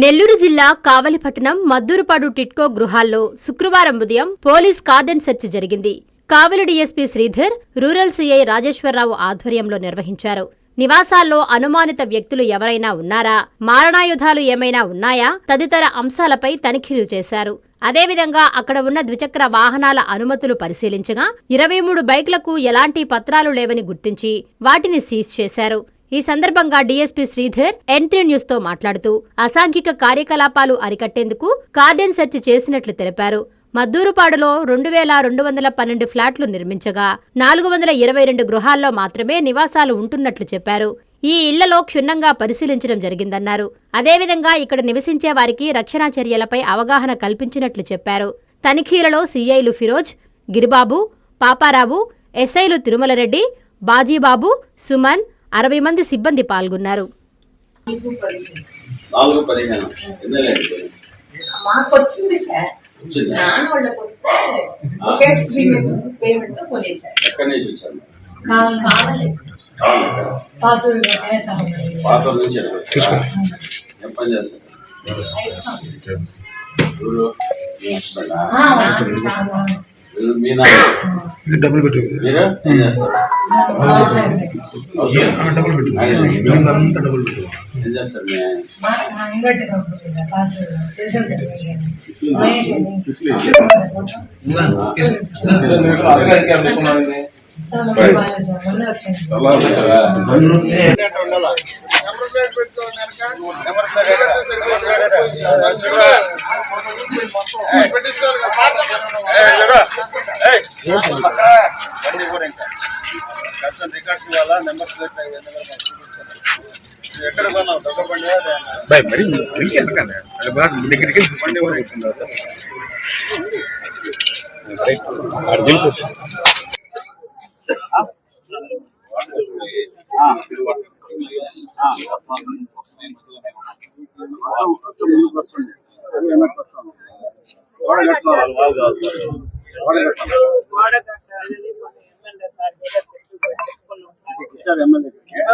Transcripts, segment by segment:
నెల్లూరు జిల్లా కావలిపట్టణం మద్దూరుపాడు టిట్కో గృహాల్లో శుక్రవారం ఉదయం పోలీస్ కార్డన్ సెర్చ్ జరిగింది. Kavali DSP Sridhar rural CI Rajeswara Rao ఆధ్వర్యంలో నిర్వహించారు. నివాసాల్లో అనుమానిత వ్యక్తులు ఎవరైనా ఉన్నారా? మారణాయుధాలు ఏమైనా ఉన్నాయా? తదితర అంశాలపై తనిఖీలు చేశారు. అదేవిధంగా అక్కడ ఉన్న ద్విచక్ర వాహనాల అనుమతులు పరిశీలించగా ఇరవై మూడు బైక్లకు ఎలాంటి పత్రాలు లేవని గుర్తించి వాటిని సీజ్ చేశారు. ఈ సందర్భంగా డీఎస్పీ శ్రీధర్ ఎన్త్రీ న్యూస్తో మాట్లాడుతూ అసాంఘిక కార్యకలాపాలు అరికట్టేందుకు కార్డెన్ సెర్చ్ చేసినట్లు తెలిపారు. మద్దూరుపాడులో రెండు వేల రెండు వందల పన్నెండు ఫ్లాట్లు నిర్మించగా నాలుగు వందల ఇరవై రెండు గృహాల్లో మాత్రమే నివాసాలు ఉంటున్నట్లు చెప్పారు. ఈ ఇళ్ళలో క్షుణ్ణంగా పరిశీలించడం జరిగిందన్నారు. అదేవిధంగా ఇక్కడ నివసించే వారికి రక్షణ చర్యలపై అవగాహన కల్పించినట్లు చెప్పారు. తనిఖీలలో సీఐలు ఫిరోజ్ గిరిబాబు పాపారావు ఎస్ఐలు తిరుమలరెడ్డి బాజీబాబు సుమన్ అరవై మంది సిబ్బంది పాల్గొన్నారు. డబుల్ బెడ్రూమ్ డబుల్ బెడ్రూమ్ అంతా డబుల్ బెడ్రూమ్ ఏం చేస్తారు మీ వచ్చారా? రికార్డ్స్ ఇవ్వాలా? నెంబర్ ఎక్కడ కొన్నావు? దొంగ బండి బాయ్ మరి ఇంకే ఎందుకండి అది బాగా దగ్గరికి బండి కూడా అవుతుంది అర్జున్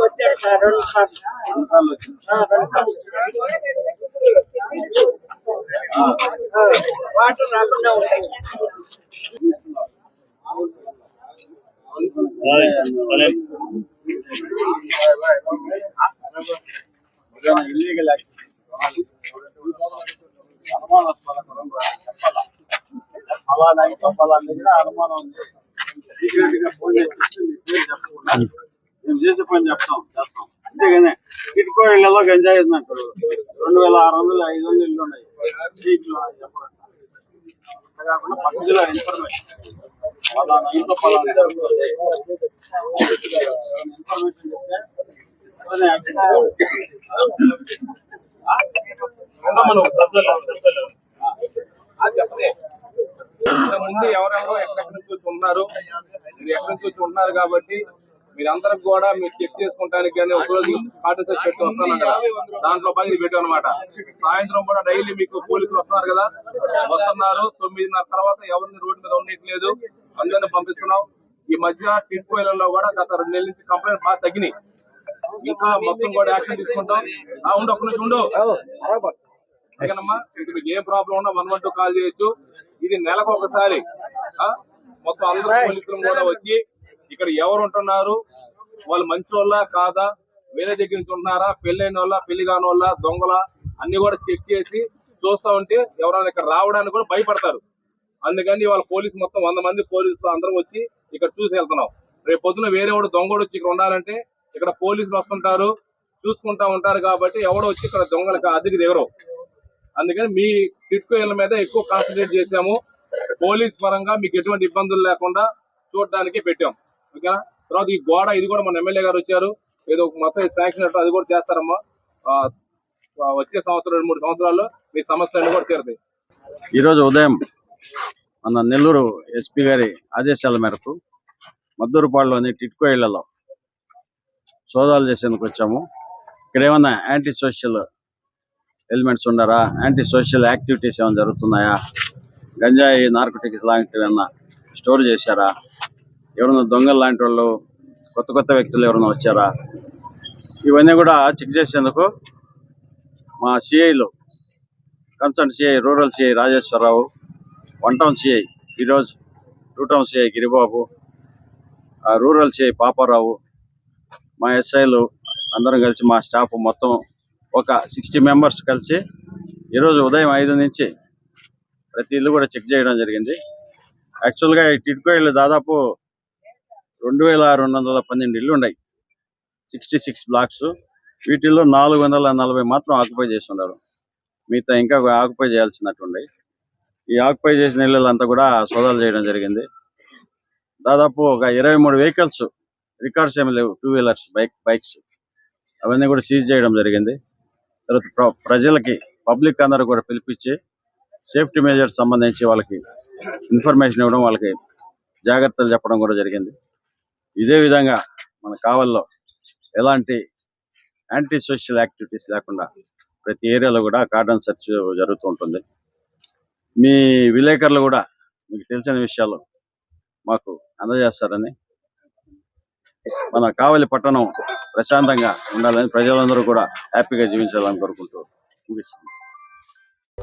వచ్చాడు సార్ రెండు సార్లు వాటర్ రాకుండా ఉంటాయి ఇల్లీగల్ ఫలానా ఇంట్లో ఫలానా దగ్గర అనుమానం ఉంది మేము చేసే పని చెప్తాం చేస్తాం అంతేగానే ఇటుకో ఇళ్ళలో గంజాయి ఉందంటారు రెండు వేల ఆరు వందలు ఐదు వందలు ఇల్లు ఉన్నాయి సీట్లు చెప్పడం. కాకుండా పక్కన ఇన్ఫర్మేషన్ ఫలానా ఇంట్లో జరుగుతుంది ఇన్ఫర్మేషన్ చెప్తే ముందు ఎవరెవరో ఎక్కడెక్కడ నుంచి ఉన్నారు మీరు ఎక్కడి నుంచి వచ్చి ఉన్నారు కాబట్టి మీరందరం కూడా మీరు చెక్ చేసుకుంటానికి కానీ ఒకరోజు రోజు పెట్టి వస్తాను కదా. దాంట్లో పని ఇది పెట్టాం అనమాట సాయంత్రం కూడా డైలీ మీకు పోలీసులు వస్తున్నారు కదా. వస్తున్నారు. తొమ్మిదిన్నర తర్వాత ఎవరిని రోడ్డు మీద ఉండట్లేదు అందరిని పంపిస్తున్నాం. ఈ మధ్య టిడ్కోయిలలో కూడా గత రెండు నెలల నుంచి కంప్లైంట్ బాగా తగ్గినాయి. ఇంకా మొత్తం కూడా యాక్షన్ తీసుకుంటాం. ఆ, ఉండు ఒక్క నుంచి ఉండు. ఇది మీకు ఏ ప్రాబ్లం ఉన్నా వన్ వన్ టూ కాల్ చేయొచ్చు. ఇది నెలకు ఒకసారి. మొత్తం అందరూ పోలీసులు కూడా వచ్చి ఇక్కడ ఎవరు ఉంటున్నారు వాళ్ళు మంచి వాళ్ళ కాదా? వేరే దగ్గర నుంచి ఉంటున్నారా? పెళ్ళైన వాళ్ళ పెళ్ళి కాని వాళ్ళ దొంగల? అన్ని కూడా చెక్ చేసి చూస్తా ఉంటే ఎవరైనా ఇక్కడ రావడానికి కూడా భయపడతారు. అందుకని వాళ్ళ పోలీసు మొత్తం వంద మంది పోలీసులు అందరం వచ్చి ఇక్కడ చూసి వెళ్తున్నాం. రేపు పొద్దున వేరే వాడు దొంగడు వచ్చి ఇక్కడ ఉండాలంటే ఇక్కడ పోలీసులు వస్తుంటారు చూసుకుంటా ఉంటారు కాబట్టి ఎవడో వచ్చి ఇక్కడ దొంగలకు అద్దెకి దిగరు. అందుకని మీ టిట్కో ఇళ్ళ మీద ఎక్కువ కాన్సన్ట్రేట్ చేశాము. పోలీస్ పరంగా మీకు ఎటువంటి ఇబ్బందులు లేకుండా చూడడానికి పెట్టాం. ఓకేనా? తర్వాత ఈ గోడ ఇది కూడా మన ఎమ్మెల్యే గారు వచ్చారు. ఏదో మొత్తం శాంక్షన్ అది కూడా చేస్తారమ్మా. వచ్చే సంవత్సరం రెండు మూడు సంవత్సరాల్లో మీ సమస్యలన్నీ కూడా తీరుతాయి. ఈరోజు ఉదయం మన నెల్లూరు ఎస్పీ గారి ఆదేశాల మేరకు మద్దూరుపాడులోని టిట్కో ఇళ్ళలో సోదాలు చేసేందుకు వచ్చాము. ఇక్కడ ఏమన్నా యాంటీ సోషల్ ఎలిమెంట్స్ ఉండరా యాంటీ సోషల్ యాక్టివిటీస్ ఏమైనా జరుగుతున్నాయా? గంజాయి నార్కోటిక్స్ లాంటివి ఏమన్నా స్టోర్ చేశారా? ఎవరైనా దొంగలు లాంటి వాళ్ళు కొత్త కొత్త వ్యక్తులు ఎవరైనా వచ్చారా? ఇవన్నీ కూడా చెక్ చేసేందుకు మా సిఐలు concern CI rural CI Rajeswara Rao one town CI ఈరోజు టూ టౌన్ సిఐ గిరిబాబు ఆ రూరల్ సిఐ పాపారావు మా ఎస్ఐలు అందరం కలిసి మా స్టాఫ్ మొత్తం ఒక సిక్స్టీ మెంబర్స్ కలిసి ఈరోజు ఉదయం ఐదు నుంచి ప్రతి ఇల్లు కూడా చెక్ చేయడం జరిగింది. యాక్చువల్గా ఈ టిడ్కో ఇల్లు దాదాపు రెండు వేల రెండు వందల పన్నెండు ఇల్లు ఉన్నాయి. సిక్స్టీ సిక్స్ బ్లాక్స్ వీటిల్లో నాలుగు వందల నలభై మాత్రం ఆక్యుపై చేసి ఉన్నారు. మిగతా ఇంకా ఆక్యుపై చేయాల్సినట్టుండే ఈ ఆక్యుపై చేసిన ఇళ్ళంతా కూడా సోదాలు చేయడం జరిగింది. దాదాపు ఒక ఇరవై మూడు వెహికల్స్ రికార్డ్స్ ఏమి లేవు. టూ వీలర్స్ బైక్ బైక్స్ అవన్నీ కూడా సీజ్ చేయడం జరిగింది. తర్వాత ప్రజలకి పబ్లిక్ అందరూ కూడా పిలిపించి సేఫ్టీ మెజర్స్ సంబంధించి వాళ్ళకి ఇన్ఫర్మేషన్ ఇవ్వడం వాళ్ళకి జాగ్రత్తలు చెప్పడం కూడా జరిగింది. ఇదే విధంగా మన కావల్లో ఎలాంటి యాంటీ సోషల్ యాక్టివిటీస్ లేకుండా ప్రతి ఏరియాలో కూడా కార్డన్ సెర్చ్ జరుగుతూ ఉంటుంది. మీ విలేకరులు కూడా మీకు తెలిసిన విషయాలు మాకు అందజేస్తారని మన కావలి పట్టణం ప్రశాంతంగా ఉండాలని ప్రజలందరూ కూడా హ్యాపీగా జీవించాలని కోరుకుంటూ ముగిస్తుంది